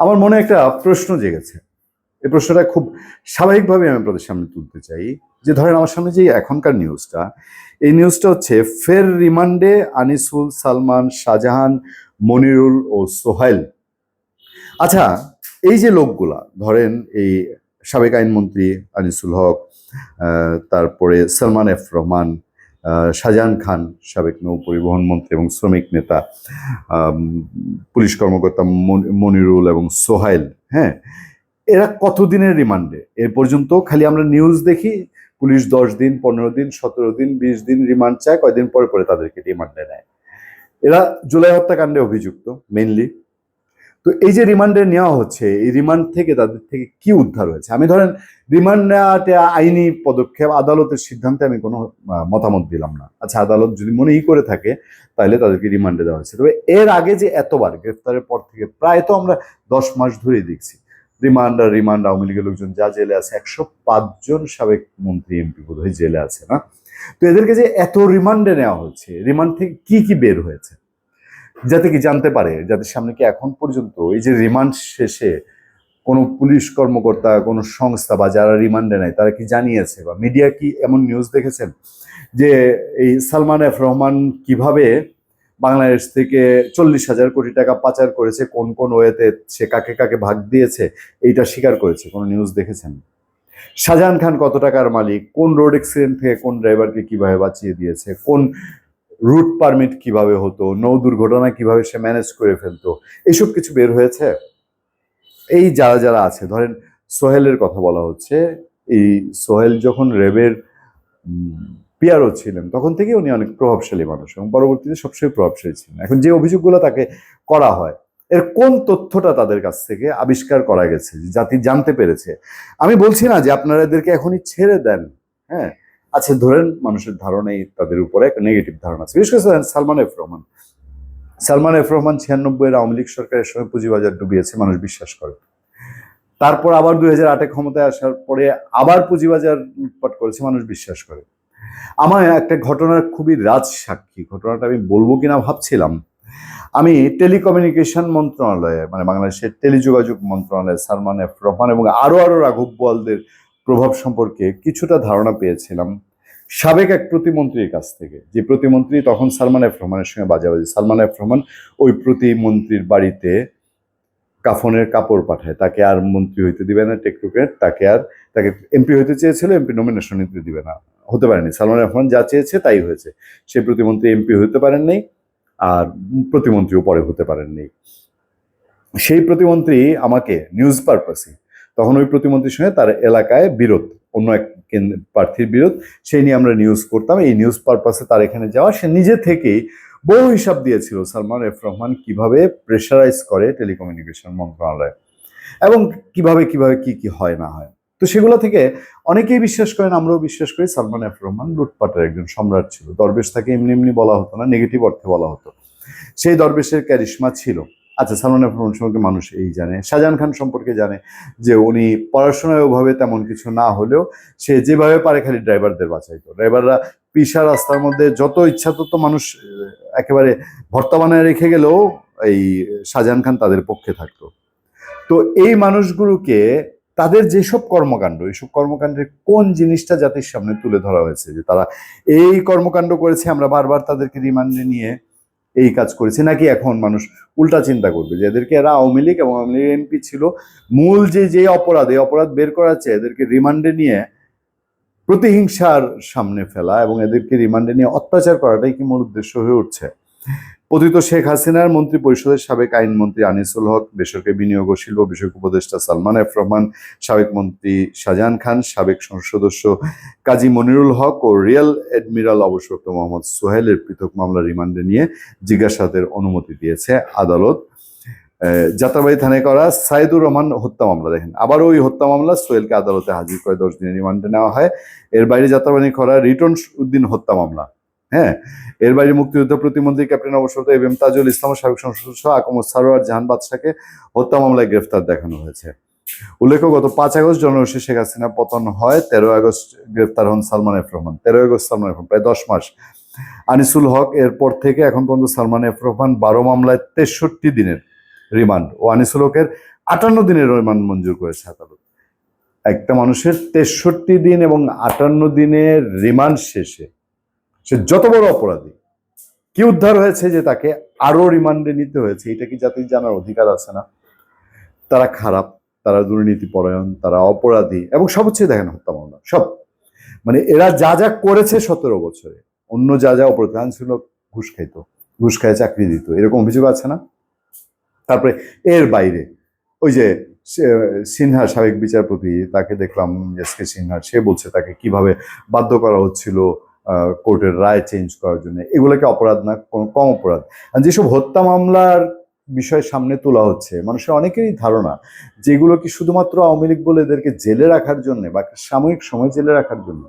আমার মনে একটা প্রশ্ন জেগেছে। এই প্রশ্নটা খুব স্বাভাবিকভাবে আমি আপনাদের সামনে তুলতে চাই যে ধরেন আমার সামনে যে এখনকার নিউজটা এই নিউজটা হচ্ছে ফের রিমান্ডে আনিসুল, সালমান, শাহজাহান, মনিরুল ও সোহাইল। আচ্ছা এই যে লোকগুলা, ধরেন এই সাবেক আইনমন্ত্রী আনিসুল হক তারপরে সালমান এফ রহমান শাহজাহান খান, সাবেক নৌ পরিবহন মন্ত্রী এবং শ্রমিক নেতা পুলিশ কর্মকর্তা মন- মনিরুল এবং সোহাইল হ্যাঁ? এরা কতদিনের রিমান্ডে? এ পর্যন্ত খালি আমরা নিউজ দেখি, পুলিশ দশ দিন, পনেরো দিন, সতেরো দিন, বিশ দিন রিমান্ড চায়, কয়দিন পরে পরে তাদেরকে রিমান্ডে নেয়। এরা জুলাই হত্যাকাণ্ডে অভিযুক্ত মেইনলি তো এই যে রিমান্ডে নেওয়া হচ্ছে, এই রিমান্ড থেকে তাদের থেকে কি উদ্ধার হয়েছে? আমি ধরেন রিমান্ড নেওয়াটা আইনি পদক্ষেপ, আদালতের সিদ্ধান্তে আমি কোনো মতামত দিলাম না। আচ্ছা আদালত যদি মনেই করে থাকে, তাহলে তাদেরকে রিমান্ডে দেওয়া হয়েছে। তবে এর আগে যে এতবার, গ্রেফতারের পর থেকে প্রায় তো আমরা দশ মাস ধরেই দেখছি। রিমান্ড আর রিমান্ড আওয়ামী লীগের লোকজন যা জেলে আছে, একশো পাঁচজন সাবেক মন্ত্রী, এমপি বোধ হয় জেলে আছে, না? তো এদেরকে যে এত রিমান্ডে নেওয়া হচ্ছে রিমান্ড থেকে কি কি বের হয়েছে? যাতে কি জানতে পারে, যাতে সামনে কি এখন পর্যন্ত এই যে রিমান্ড শেষে কোনো পুলিশ কর্মকর্তা, কোনো সংস্থা বা যারা রিমান্ডে নেয়, তারা কি জানিয়েছে বা মিডিয়া কি এমন নিউজ দেখেছেন যে এই সালমান এফ রহমান কীভাবে বাংলাদেশ থেকে চল্লিশ হাজার কোটি টাকা পাচার করেছে, কোন কোন ওয়েতে সে কাকে কাকে ভাগ দিয়েছে, এইটা স্বীকার করেছে, কোনো নিউজ দেখেছেন? শাহজাহান খান কত টাকার মালিক, কোন রোড অ্যাক্সিডেন্ট থেকে কোন ড্রাইভারকে কীভাবে বাঁচিয়ে দিয়েছে, কোন রুট পারমিট কীভাবে হতো, নৌ দুর্ঘটনা কীভাবে সে ম্যানেজ করে ফেলতো এইসব কিছু বের হয়েছে? এই যারা যারা আছে, ধরেন সোহেলের কথা বলা হচ্ছে, এই সোহেল যখন রেবের পিয়ারও ছিলেন, তখন থেকে উনি অনেক প্রভাবশালী মানুষ এবং পরবর্তীতে সবসময় প্রভাবশালী ছিলেন। এখন যে অভিযোগগুলো তাকে করা হয়, এর কোন তথ্যটা তাদের কাছ থেকে আবিষ্কার করা গেছে জাতি জানতে পেরেছে? আমি বলছি না যে আপনারা এদেরকে এখনই ছেড়ে দেন হ্যাঁ? আচ্ছা ধরেন মানুষের ধারণাই তাদের উপরে একটা নেগেটিভ ধারণা আছে। বিশেষ করে সালমান এফ রহমান। সালমান এফ রহমান ছিয়ানব্বই আওয়ামী লীগ সরকারের সময় পুঁজিবাজার ডুবিয়েছে, মানুষ বিশ্বাস করে। তারপর আবার দুই হাজার আটে ক্ষমতায় আসার পরে আবার পুঁজিবাজার লুটপাট করেছে, মানুষ বিশ্বাস করে। আমার একটা ঘটনার খুবই রাজ সাক্ষী ঘটনাটা আমি বলব কিনা ভাবছিলাম। আমি টেলিকমিউনিকেশন মন্ত্রণালয়ে মানে বাংলাদেশের টেলিযোগাযোগ মন্ত্রণালয়ে সালমান এফ রহমান এবং আরও আরও রাঘব বোয়ালদের প্রভাব সম্পর্কে কিছুটা ধারণা পেয়েছিলাম সাবেক এক প্রতিমন্ত্রীর কাছ থেকে। যে প্রতিমন্ত্রী তখন সালমান এফ রহমানের সঙ্গে বাজাবাজি। সালমান এফ রহমান ওই প্রতিমন্ত্রীর বাড়িতে কাফনের কাপড় পাঠায়। তাকে আর মন্ত্রী হইতে দিবে না টেকটুকের তাকে আর, তাকে এমপি হইতে চেয়েছিল, এমপি নমিনেশন নিতে দিবে না। হতে পারেনি। সালমান রহমান যা চেয়েছে তাই হয়েছে। সেই প্রতিমন্ত্রী এমপি হতে পারেন নাই আর প্রতিমন্ত্রীও পরে হতে পারেননি। সেই প্রতিমন্ত্রী আমাকে নিউজ পারপাসে তখন ওই প্রতিমন্ত্রীর সঙ্গে তার এলাকায় বিরোধ, অন্য এক প্রার্থীর বিরোধ, সেই নিয়ে আমরা নিউজ করতাম। এই নিউজ পারপাসে তার এখানে যাওয়া, সে নিজে থেকেই বহু হিসাব দিয়েছিল, সালমান এফ রহমান কীভাবে প্রেশারাইজ করে টেলিকমিউনিকেশন মন্ত্রণালয় এবং কীভাবে কীভাবে, কি কি হয়, না হয়। তো সেগুলো থেকে অনেকেই বিশ্বাস করেন, আমরাও বিশ্বাস করি সালমান এফ রহমান লুটপাটের একজন সম্রাট ছিল। দরবেশ তাকে এমনি এমনি বলা হতো না নেগেটিভ অর্থে বলা হতো। সেই দরবেশের ক্যারিশমা ছিল। আচ্ছা সালমান এফ রহমান সম্পর্কে মানুষ এই জানে? শাহজাহান খান সম্পর্কে জানে যে উনি পড়াশোনায় ওভাবে তেমন কিছু না হলেও সে যেভাবে পারে খালি ড্রাইভারদের বাঁচাইতো। ড্রাইভাররা পিসা রাস্তার মধ্যে যত ইচ্ছা তত মানুষ একেবারে ভর্তা বানায় রেখে গেলেও এই শাহজাহান খান তাদের পক্ষে থাকতো। তো এই মানুষগুলোকে তাদের যেসব কর্মকাণ্ড, এইসব কর্মকাণ্ডের কোন জিনিসটা জাতির সামনে তুলে ধরা হয়েছে? যে তারা এই কর্মকাণ্ড করেছে, আমরা বারবার তাদেরকে রিমান্ডে নিয়ে এই কাজ করেছে, নাকি এখন মানুষ উল্টা চিন্তা করবে যে এদেরকে এরা আওয়ামী লীগ এবং আওয়ামী লীগ এমপি ছিল। মূল যে যে অপরাধ, এই অপরাধ বের করাচ্ছে এদেরকে রিমান্ডে নিয়ে প্রতিহিংসার সামনে ফেলা এবং এদেরকে রিমান্ডে নিয়ে অত্যাচার করাটাই কি মূল উদ্দেশ্য হয়ে উঠছে? পতিত শেখ হাসিনার মন্ত্রী পরিষদের সাবেক আইনমন্ত্রী আনিসুল হক, বেসরকারি বিনিয়োগ ও শিল্প বিষয়ক উপদেষ্টা সালমান এফ রহমান, সাবেক মন্ত্রী শাহজাহান খান, সাবেক সংসদ সদস্য কাজী মনিরুল হক ও রিয়াল অ্যাডমিরাল অবসরপ্রাপ্ত মোহাম্মদ সোহেলের পৃথক মামলা রিমান্ডে নিয়ে জিজ্ঞাসাবাদের অনুমতি দিয়েছে আদালত। যাত্রাবাড়ি থানায় করা সাইদুর রহমান হত্যা মামলা দেখেন। আবার ওই হত্যা মামলা সোহেলকে আদালতে হাজির করে দশ দিনের রিমান্ডে নেওয়া হয়। এর বাইরে যাত্রাবাড়ি করা রিটন উদ্দিন হত্যা মামলা। হ্যাঁ? এর বাইরে মুক্তিযুদ্ধ প্রতিমন্ত্রী ক্যাপ্টেন অবসরপ্রাপ্ত এম তাজুল ইসলাম সাবেক সংসদ সদস্য আকমদ সারোয়ার জাহান বাদশাকে হত্যা মামলায় গ্রেফতার দেখানো হয়েছে। উল্লেখ্য, গত পাঁচ আগস্ট জনরসী শেখ হাসিনা পতন হয় তেরো আগস্ট গ্রেফতার হন সালমান এফ রহমান। তেরো আগস্ট সালমান এফ প্রায় দশ মাস। আনিসুল হক এরপর থেকে এখন পর্যন্ত সালমান এফ রহমান বারো মামলায় তেষট্টি দিনের রিমান্ড ও আনিসুল হকের আটান্ন দিনের রিমান্ড মঞ্জুর করেছে আদালত। একটা মানুষের তেষট্টি দিন এবং আটান্ন দিনের রিমান্ড শেষে সে যত বড় অপরাধী, কি উদ্ধার হয়েছে যে তাকে আরও রিমান্ডে নিতে হয়েছে, এটা কি জাতির জানার অধিকার আছে না? তারা খারাপ, তারা দুর্নীতি পরায়ণ, তারা অপরাধী এবং সব হচ্ছে দেখেন হত্যা মামলা, সব। মানে এরা যা যা করেছে সতেরো বছরে, অন্য যা যা অপরাধ ছিল, ঘুষ খাইত, ঘুষ খায়, চাকরি দিত, এরকম অভিযোগ আছে না? তারপরে এর বাইরে, ওই যে সিনহা সাবেক বিচারপতি, তাকে দেখলাম এস কে সিনহা, সে বলছে তাকে কীভাবে বাধ্য করা হচ্ছিল কোর্টের রায় চেঞ্জ করার জন্য। এগুলোকে অপরাধ না, কম অপরাধ। আর যেসব হত্যা মামলার বিষয় সামনে তোলা হচ্ছে, মানুষের অনেকেরই ধারণা, যেগুলো কি শুধুমাত্র আওয়ামী লীগ বলে এদেরকে জেলে রাখার জন্য বা সাময়িক সময় জেলে রাখার জন্য?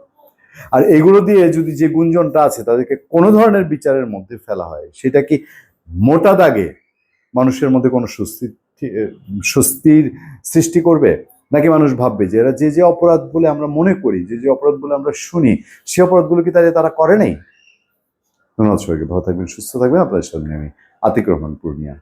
আর এগুলো দিয়ে যদি যে গুঞ্জনটা আছে, তাদেরকে কোনো ধরনের বিচারের মধ্যে ফেলা হয়, সেটা কি মোটা দাগে মানুষের মধ্যে কোনো স্বস্তি স্বস্তির সৃষ্টি করবে? নাকি মানুষ ভাববে যে এরা যে যে অপরাধ বলে আমরা মনে করি, যে যে অপরাধ বলে আমরা শুনি, সে অপরাধগুলো কি তাহলে তারা করে নাই? ধন্যবাদ সবাইকে, ভালো থাকবেন, সুস্থ থাকবেন। আপনাদের সামনে আমি আতিক রহমান পূর্ণিয়া।